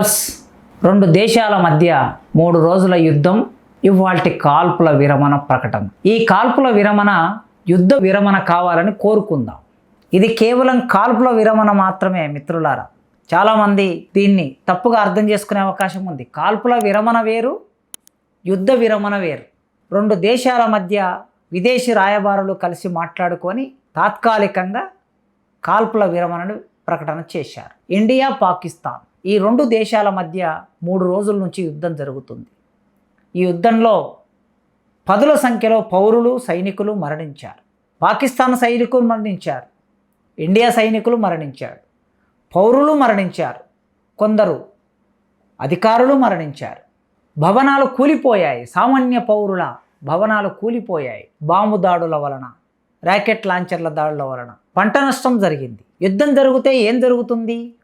Viewers రెండు దేశాల మధ్య మూడు రోజుల యుద్ధం ఇవాల్టి కాల్పుల విరమణ ప్రకటన. ఈ కాల్పుల విరమణ యుద్ధ విరమణ కావాలని కోరుకుందాం. ఇది కేవలం కాల్పుల విరమణ మాత్రమే మిత్రులారా. చాలామంది దీన్ని తప్పుగా అర్థం చేసుకునే అవకాశం ఉంది. కాల్పుల విరమణ వేరు యుద్ధ విరమణ వేరు. రెండు దేశాల మధ్య విదేశీ రాయబారులు కలిసి మాట్లాడుకొని తాత్కాలికంగా కాల్పుల విరమణను ప్రకటన చేశారు. ఇండియా పాకిస్తాన్. ఈ రెండు దేశాల మధ్య మూడు రోజుల నుంచి యుద్ధం జరుగుతుంది. ఈ యుద్ధంలో పదుల సంఖ్యలో పౌరులు సైనికులు మరణించారు. పాకిస్తాన్ సైనికులు మరణించారు. ఇండియా సైనికులు మరణించారు. పౌరులు మరణించారు. కొందరు అధికారులు మరణించారు. భవనాలు కూలిపోయాయి. సామాన్య పౌరుల భవనాలు కూలిపోయాయి. బాంబు దాడుల వలన ర్యాకెట్ లాంచర్ల దాడుల వలన. పంట నష్టం జరిగింది. యుద్ధం జరిగితే ఏం జరుగుతుంది?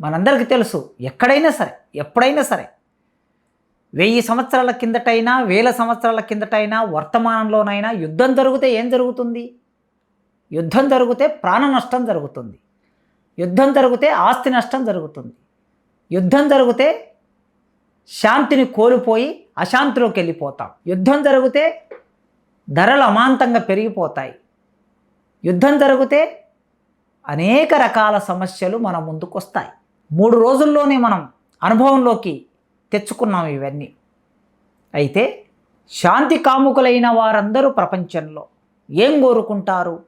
మనందరికీ తెలుసు ఎక్కడైనా సరే ఎప్పుడైనా సరే. వెయ్యి సంవత్సరాల కిందటైనా వేల సంవత్సరాల కిందటైనా వర్తమానంలోనైనా యుద్ధం జరిగితే ఏం జరుగుతుంది? యుద్ధం జరిగితే ప్రాణ నష్టం జరుగుతుంది. యుద్ధం జరిగితే ఆస్తి నష్టం జరుగుతుంది. యుద్ధం జరిగితే శాంతిని కోల్పోయి అశాంతిలోకి వెళ్ళిపోతాం. యుద్ధం జరిగితే ధరలు అమాంతంగా పెరిగిపోతాయి. యుద్ధం జరిగితే అనేక రకాల సమస్యలు మన ముందుకు వస్తాయి మూడు రోజుల్లోనే మనం అనుభవంలోకి తెచ్చుకున్నాం ఇవన్నీ. అయితే శాంతి కాముకులైన వారందరూ ప్రపంచంలో ఏం కోరుకుంటారు?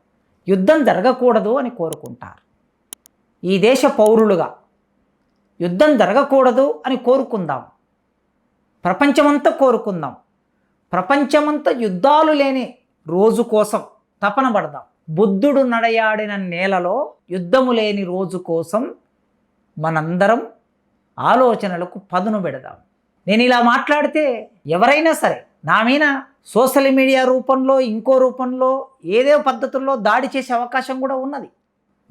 యుద్ధం జరగకూడదు అని కోరుకుంటారు. ఈ దేశ పౌరులుగా యుద్ధం జరగకూడదు అని కోరుకుందాం. ప్రపంచమంతా కోరుకుందాం. ప్రపంచమంతా యుద్ధాలు లేని రోజు కోసం తపన పడదాం. బుద్ధుడు నడయాడిన నేలలో యుద్ధము లేని రోజు కోసం మనందరం ఆలోచనలకు పదును పెడదాం. నేను ఇలా మాట్లాడితే ఎవరైనా సరే నా మీద సోషల్ మీడియా రూపంలో ఇంకో రూపంలో ఏదో పద్ధతుల్లో దాడి చేసే అవకాశం కూడా ఉన్నది.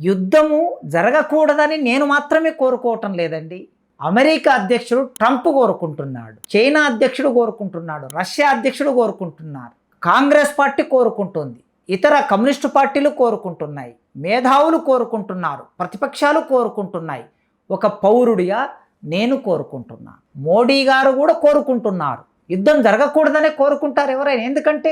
యుద్ధము జరగకూడదని నేను మాత్రమే కోరుకోవటం లేదండి. అమెరికా అధ్యక్షుడు ట్రంప్ కోరుకుంటున్నాడు. చైనా అధ్యక్షుడు కోరుకుంటున్నాడు. రష్యా అధ్యక్షుడు కోరుకుంటున్నారు. కాంగ్రెస్ పార్టీ కోరుకుంటుంది. ఇతర కమ్యూనిస్టు పార్టీలు కోరుకుంటున్నాయి. మేధావులు కోరుకుంటున్నారు. ప్రతిపక్షాలు కోరుకుంటున్నాయి. ఒక పౌరుడిగా నేను కోరుకుంటున్నాను మోడీ గారు కూడా కోరుకుంటున్నారు. యుద్ధం జరగకూడదనే కోరుకుంటారు ఎవరైనా. ఎందుకంటే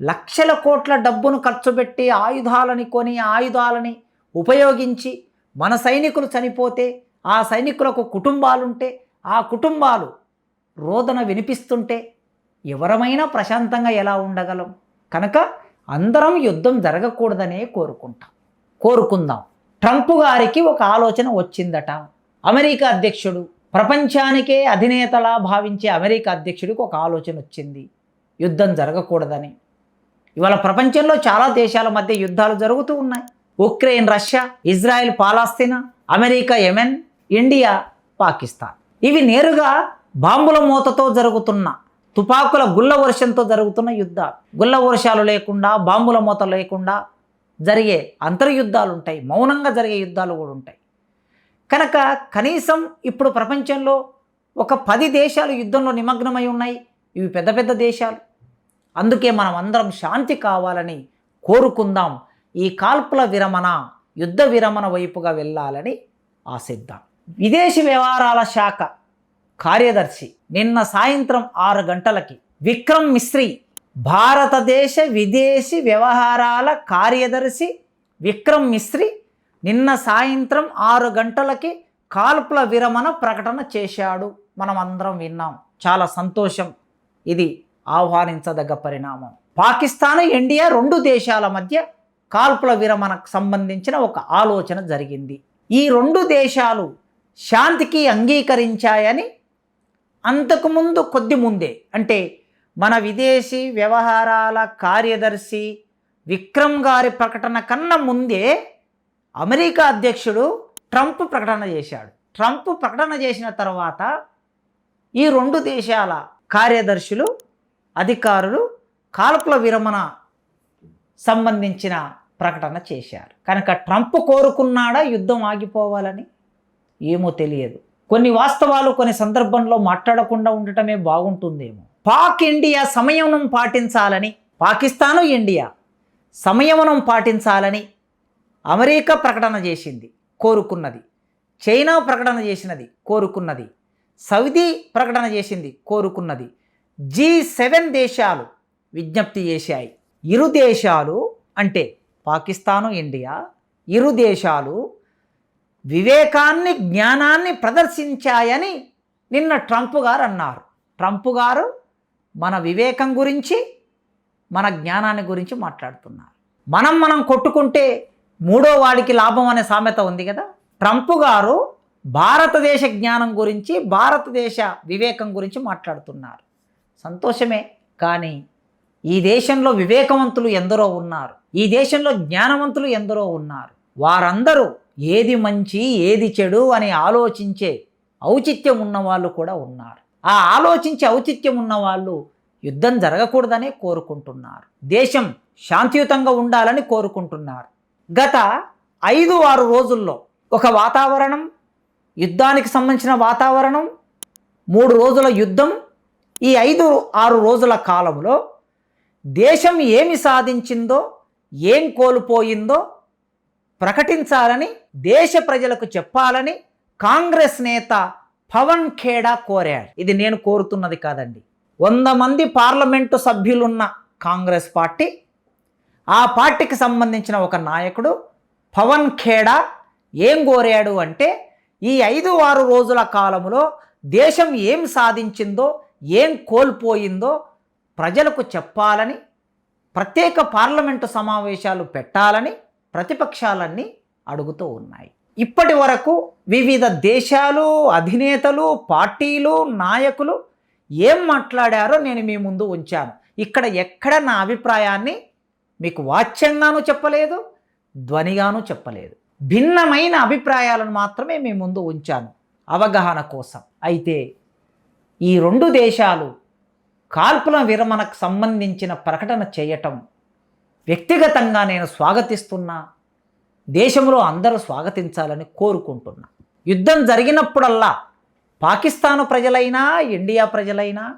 లక్షల కోట్ల డబ్బును ఖర్చు పెట్టి ఆయుధాలని కొని ఆయుధాలని ఉపయోగించి మన సైనికులు చనిపోతే ఆ సైనికులకు కుటుంబాలుంటే ఆ కుటుంబాలు రోదన వినిపిస్తుంటే ఎవరమైనా ప్రశాంతంగా ఎలా ఉండగలం? కనుక అందరం యుద్ధం జరగకూడదనే కోరుకుంటాం. కోరుకుందాం. ట్రంప్ గారికి ఒక ఆలోచన వచ్చిందట. అమెరికా అధ్యక్షుడు ప్రపంచానికే అధినేతలా భావించే అమెరికా అధ్యక్షుడికి ఒక ఆలోచన వచ్చింది. యుద్ధం జరగకూడదని. ఇవాళ ప్రపంచంలో చాలా దేశాల మధ్య యుద్ధాలు జరుగుతూ ఉన్నాయి. Ukraine Russia Israel Palestine America Yemen India Pakistan. ఇవి నేరుగా బాంబుల మూతతో జరుగుతున్న తుపాకుల గుల్ల వర్షంతో జరుగుతున్న యుద్ధాలు. గుల్ల వర్షాలు లేకుండా బాంబుల మూత లేకుండా జరిగే అంతర్యుద్ధాలు ఉంటాయి మౌనంగా జరిగే యుద్ధాలు కూడా ఉంటాయి. కనుక కనీసం ఇప్పుడు ప్రపంచంలో ఒక పది దేశాలు యుద్ధంలో నిమగ్నమై ఉన్నాయి. ఇవి పెద్ద పెద్ద దేశాలు. అందుకే మనం అందరం శాంతి కావాలని కోరుకుందాం. ఈ కాల్పుల విరమణ యుద్ధ విరమణ వైపుగా వెళ్ళాలని ఆశిద్దాం. విదేశీ వ్యవహారాల శాఖ కార్యదర్శి నిన్న సాయంత్రం ఆరు గంటలకి విక్రమ్ మిశ్రీ భారతదేశ విదేశీ వ్యవహారాల కార్యదర్శి విక్రమ్ మిశ్రీ నిన్న సాయంత్రం ఆరు గంటలకి కాల్పుల విరమణ ప్రకటన చేశాడు. మనం అందరం విన్నాం. చాలా సంతోషం. ఇది ఆహ్వానించదగ్గ పరిణామం. పాకిస్తాన్ ఇండియా రెండు దేశాల మధ్య కాల్పుల విరమణకు సంబంధించిన ఒక ఆలోచన జరిగింది. ఈ రెండు దేశాలు శాంతికి అంగీకరించాయని అంతకుముందు కొద్ది ముందే అంటే మన విదేశీ వ్యవహారాల కార్యదర్శి విక్రమ్ గారి ప్రకటన కన్నా ముందే అమెరికా అధ్యక్షుడు ట్రంప్ ప్రకటన చేశాడు. ట్రంప్ ప్రకటన చేసిన తర్వాత ఈ రెండు దేశాల కార్యదర్శులు అధికారులు కాల్పుల విరమణ సంబంధించిన ప్రకటన చేశారు. కనుక ట్రంప్ కోరుకున్నాడా యుద్ధం ఆగిపోవాలని? ఏమో తెలియదు. కొన్ని వాస్తవాలు కొన్ని సందర్భంలో మాట్లాడకుండా ఉండటమే బాగుంటుందేమో. పాక్ ఇండియా సంయమనం పాటించాలని పాకిస్తాను ఇండియా సమయమనం పాటించాలని అమెరికా ప్రకటన చేసింది కోరుకున్నది. చైనా ప్రకటన చేసినది కోరుకున్నది. సౌదీ ప్రకటన చేసింది కోరుకున్నది. జీ సెవెన్ దేశాలు విజ్ఞప్తి చేశాయి. ఇరు దేశాలు అంటే పాకిస్తాను ఇండియా ఇరు దేశాలు వివేకాన్ని జ్ఞానాన్ని ప్రదర్శించాయని నిన్న ట్రంప్ గారు అన్నారు. ట్రంప్ గారు మన వివేకం గురించి మన జ్ఞానాన్ని గురించి మాట్లాడుతున్నారు. మనం మనం కొట్టుకుంటే మూడో వాడికి లాభం అనే సామెత ఉంది కదా? ట్రంప్ గారు భారతదేశ జ్ఞానం గురించి భారతదేశ వివేకం గురించి మాట్లాడుతున్నారు. సంతోషమే కానీ ఈ దేశంలో వివేకవంతులు ఎందరో ఉన్నారు. ఈ దేశంలో జ్ఞానవంతులు ఎందరో ఉన్నారు. వారందరూ ఏది మంచి ఏది చెడు అని ఆలోచించే ఔచిత్యం ఉన్న వాళ్ళు కూడా ఉన్నారు. ఆ ఆలోచించే ఔచిత్యం ఉన్నవాళ్ళు యుద్ధం జరగకూడదనే కోరుకుంటున్నారు. దేశం శాంతియుతంగా ఉండాలని కోరుకుంటున్నారు. గత ఐదు ఆరు రోజుల్లో ఒక వాతావరణం యుద్ధానికి సంబంధించిన వాతావరణం మూడు రోజుల యుద్ధం ఈ ఐదు ఆరు రోజుల కాలంలో దేశం ఏమి సాధించిందో ఏం కోల్పోయిందో ప్రకటించాలని దేశ ప్రజలకు చెప్పాలని కాంగ్రెస్ నేత పవన్ ఖేడా కోరాడు ఇది నేను కోరుతున్నది కాదండి. వంద మంది పార్లమెంటు సభ్యులున్న కాంగ్రెస్ పార్టీ ఆ పార్టీకి సంబంధించిన ఒక నాయకుడు పవన్ ఖేడా ఏం కోరాడు అంటే ఈ ఐదు ఆరు రోజుల కాలంలో దేశం ఏం సాధించిందో ఏం కోల్పోయిందో ప్రజలకు చెప్పాలని ప్రత్యేక పార్లమెంటు సమావేశాలు పెట్టాలని ప్రతిపక్షాలన్నీ అడుగుతూ ఉన్నాయి. ఇప్పటి వరకు వివిధ దేశాలు అధినేతలు పార్టీలు నాయకులు ఏం మాట్లాడారో నేను మీ ముందు ఉంచాను. ఇక్కడ ఎక్కడ నా అభిప్రాయాన్ని మీకు వాచ్యంగాను చెప్పలేదు ధ్వనిగాను చెప్పలేదు. భిన్నమైన అభిప్రాయాలను మాత్రమే మీ ముందు ఉంచాను అవగాహన కోసం. అయితే ఈ రెండు దేశాలు కాల్పుల విరమణకు సంబంధించిన ప్రకటన చేయటం వ్యక్తిగతంగా నేను స్వాగతిస్తున్నా దేశంలో అందరూ స్వాగతించాలని కోరుకుంటున్నా. యుద్ధం జరిగినప్పుడల్లా పాకిస్తాను ప్రజలైనా ఇండియా ప్రజలైనా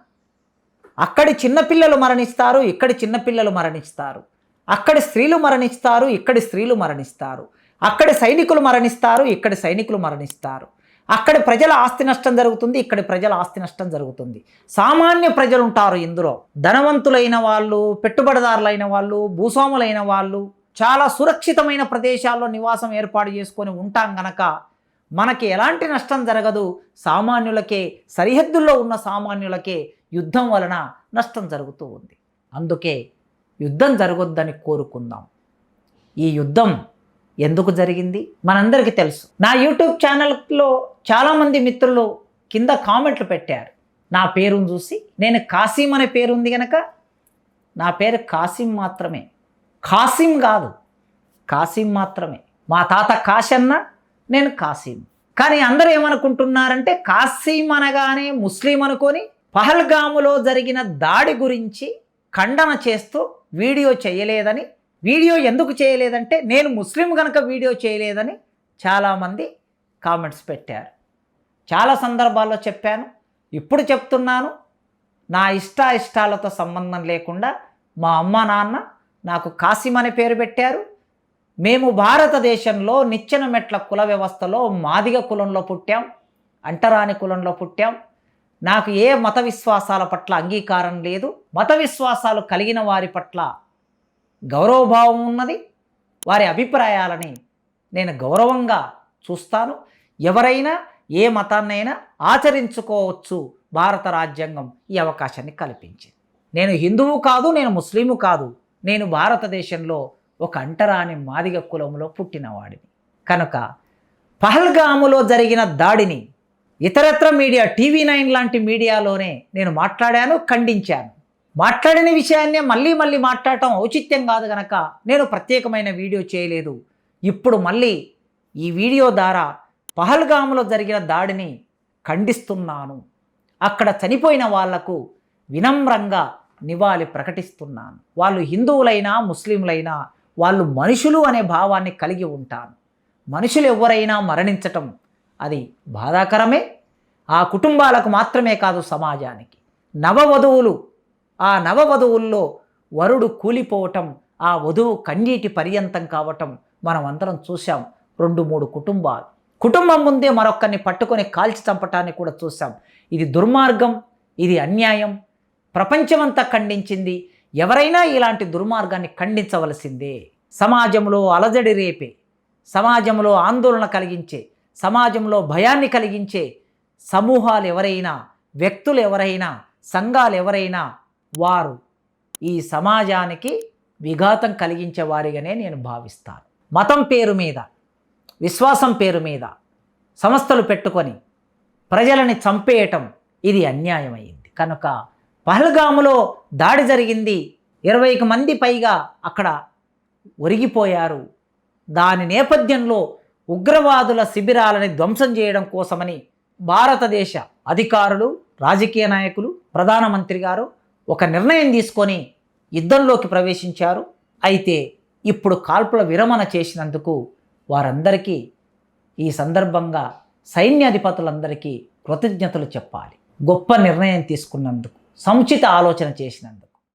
అక్కడి చిన్నపిల్లలు మరణిస్తారు ఇక్కడి చిన్నపిల్లలు మరణిస్తారు. అక్కడి స్త్రీలు మరణిస్తారు ఇక్కడి స్త్రీలు మరణిస్తారు. అక్కడి సైనికులు మరణిస్తారు ఇక్కడి సైనికులు మరణిస్తారు. అక్కడి ప్రజల ఆస్తి నష్టం జరుగుతుంది ఇక్కడి ప్రజల ఆస్తి నష్టం జరుగుతుంది. సామాన్య ప్రజలు ఉంటారు ఇందులో. ధనవంతులైన వాళ్ళు పెట్టుబడిదారులైన వాళ్ళు భూస్వాములైన వాళ్ళు చాలా సురక్షితమైన ప్రదేశాల్లో నివాసం ఏర్పాటు చేసుకొని ఉంటాం గనక మనకి ఎలాంటి నష్టం జరగదు. సామాన్యులకే సరిహద్దుల్లో ఉన్న సామాన్యులకే యుద్ధం వలన నష్టం జరుగుతూ ఉంది. అందుకే యుద్ధం జరగొద్దని కోరుకుందాం. ఈ యుద్ధం ఎందుకు జరిగింది? మనందరికీ తెలుసు. నా యూట్యూబ్ ఛానల్లో చాలామంది మిత్రులు కింద కామెంట్లు పెట్టారు. నా పేరును చూసి నేను కాసిం అనే పేరు ఉంది కనుక నా పేరు కాసిం మాత్రమే. కాసిం కాదు. కాసిం మాత్రమే. మా తాత కాశన్న నేను కాసిం. కానీ అందరూ ఏమనుకుంటున్నారంటే కాసిం అనగానే ముస్లిం అనుకొని పహల్గాములో జరిగిన దాడి గురించి ఖండన చేస్తూ వీడియో చేయలేదని వీడియో ఎందుకు చేయలేదంటే నేను ముస్లిం కనుక వీడియో చేయలేదని చాలామంది కామెంట్స్ పెట్టారు. చాలా సందర్భాల్లో చెప్పాను. ఇప్పుడు చెప్తున్నాను. నా ఇష్ట ఇష్టాలతో సంబంధం లేకుండా మా అమ్మ నాన్న నాకు కాసిం అనే పేరు పెట్టారు. మేము భారతదేశంలో నిచ్చెన మెట్ల కుల వ్యవస్థలో మాదిగ కులంలో పుట్టాం అంటరాని కులంలో పుట్టాం. నాకు ఏ మత విశ్వాసాల పట్ల అంగీకారం లేదు. మత విశ్వాసాలు కలిగిన వారి పట్ల గౌరవభావం ఉన్నది. వారి అభిప్రాయాలని నేను గౌరవంగా చూస్తాను. ఎవరైనా ఏ మతాన్నైనా ఆచరించుకోవచ్చు భారత రాజ్యాంగం ఈ అవకాశాన్ని కల్పించింది. నేను హిందువు కాదు నేను ముస్లిము కాదు. నేను భారతదేశంలో ఒక అంటరాని మాదిగ కులంలో పుట్టినవాడిని. కనుక పహల్గాములో జరిగిన దాడిని ఇతరత్ర మీడియా టీవీ నైన్ లాంటి మీడియాలోనే నేను మాట్లాడాను ఖండించాను. మాట్లాడిన విషయాన్నే మళ్ళీ మళ్ళీ మాట్లాడటం ఔచిత్యం కాదు గనక నేను ప్రత్యేకమైన వీడియో చేయలేదు. ఇప్పుడు మళ్ళీ ఈ వీడియో ద్వారా పహల్గాములో జరిగిన దాడిని ఖండిస్తున్నాను. అక్కడ చనిపోయిన వాళ్ళకు వినమ్రంగా నివాళి ప్రకటిస్తున్నాను. వాళ్ళు హిందువులైనా ముస్లింలైనా వాళ్ళు మనుషులు అనే భావాన్ని కలిగి ఉంటాను మనుషులు ఎవరైనా మరణించటం అది బాధాకరమే. ఆ కుటుంబాలకు మాత్రమే కాదు సమాజానికి. నవవధువులు ఆ నవవధువుల్లో వరుడు కూలిపోవటం ఆ వధువు కన్నీటి పర్యంతం కావటం మనం అందరం చూసాం రెండు మూడు కుటుంబాలు. కుటుంబం ముందే మరొకరిని పట్టుకొని కాల్చి చంపటాన్ని కూడా చూసాం ఇది దుర్మార్గం ఇది అన్యాయం ప్రపంచమంతా ఖండించింది. ఎవరైనా ఇలాంటి దుర్మార్గాన్ని ఖండించవలసిందే. సమాజంలో అలజడి రేపే. సమాజంలో ఆందోళన కలిగించే. సమాజంలో భయాన్ని కలిగించే. సమూహాలు ఎవరైనా వ్యక్తులు ఎవరైనా సంఘాలు ఎవరైనా వారు ఈ సమాజానికి విఘాతం కలిగించే వారిగానే నేను భావిస్తాను. మతం పేరు మీద విశ్వాసం పేరు మీద సంస్థలు పెట్టుకొని ప్రజలని చంపేయటం ఇది అన్యాయమైంది. కనుక పహల్గాములో దాడి జరిగింది. ఇరవైకి మంది పైగా అక్కడ ఒరిగిపోయారు. దాని నేపథ్యంలో ఉగ్రవాదుల శిబిరాలని ధ్వంసం చేయడం కోసమని భారతదేశ అధికారులు రాజకీయ నాయకులు ప్రధానమంత్రి గారు ఒక నిర్ణయం తీసుకొని యుద్ధంలోకి ప్రవేశించారు. అయితే ఇప్పుడు కాల్పుల విరమణ చేసినందుకు వారందరికీ ఈ సందర్భంగా సైన్యాధిపతులందరికీ కృతజ్ఞతలు చెప్పాలి. గొప్ప నిర్ణయం తీసుకున్నందుకు. సముచిత ఆలోచన చేసినందుకు.